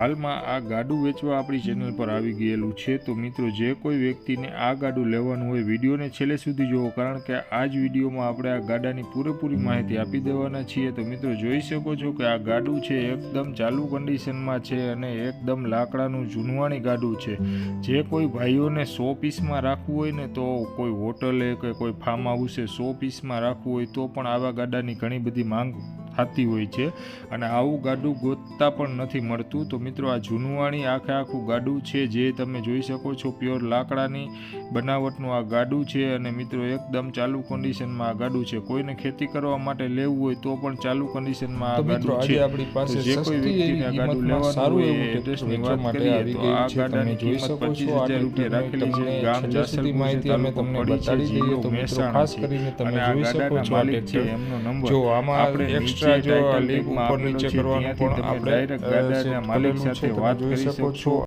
હાલમાં આ ગાડું વેચવા આપણી ચેનલ પર આવી ગયેલું છે. તો મિત્રો, જે કોઈ વ્યક્તિને આ ગાડું લેવાનું હોય, વિડીયોને છેલ્લે સુધી જુઓ, કારણ કે આ જ વિડીયોમાં આપણે આ ગાડાની પૂરેપૂરી માહિતી આપી દેવાના છીએ. તો મિત્રો, જોઈ શકો છો કે આ ગાડું છે, એકદમ ચાલુ કન્ડિશનમાં છે અને એકદમ લાકડાનું જૂનવાણી ગાડું છે. જે કોઈ ભાઈઓને સો પીસમાં રાખવું હોય ને, તો કોઈ હોટલે કે કોઈ ફાર્મ હાઉસે સો પીસમાં રાખવું હોય, તો પણ આવા ગાડાની ઘણી બધી માંગ થતી હોય છે અને આવું ગાડું ગોતતા પણ નથી મળતું. તો મિત્રો આ જૂનવાણી આખે આખું ગાડું છે જે તમે જોઈ શકો છો પ્યોર લાકડાની બનાવટનું આ ગાડું છે અને મિત્રો એકદમ ચાલુ કન્ડિશનમાં આ ગાડું છે. કોઈને ખેતી કરવા માટે લેવું હોય તો પણ ચાલુ કન્ડિશનમાં આ ગાડું છે. આપણી પાસે જે કોઈ વ્યક્તિને આ ગાડું લેવા લેવાનું સારું હોય એડ્રેસની વાત કરીએ તો આ ગાડાની જોઈ કિંમત શકો છો આ રૂપિયા રાખેલી છે. ગામ જાસલપુર માહિતી અમે તમને બતાડી દઈએ તો મિત્રો ખાસ કરીને તમે જોઈ શકો છો આ માલિક છે એમનો નંબર. જો આમાં આપણે એક્સ્ટ્રા જો લીક ઉપર નીચે કરવાનું પણ આપણે ગાડાના માલિક સાથે વાત કરી શકો છો.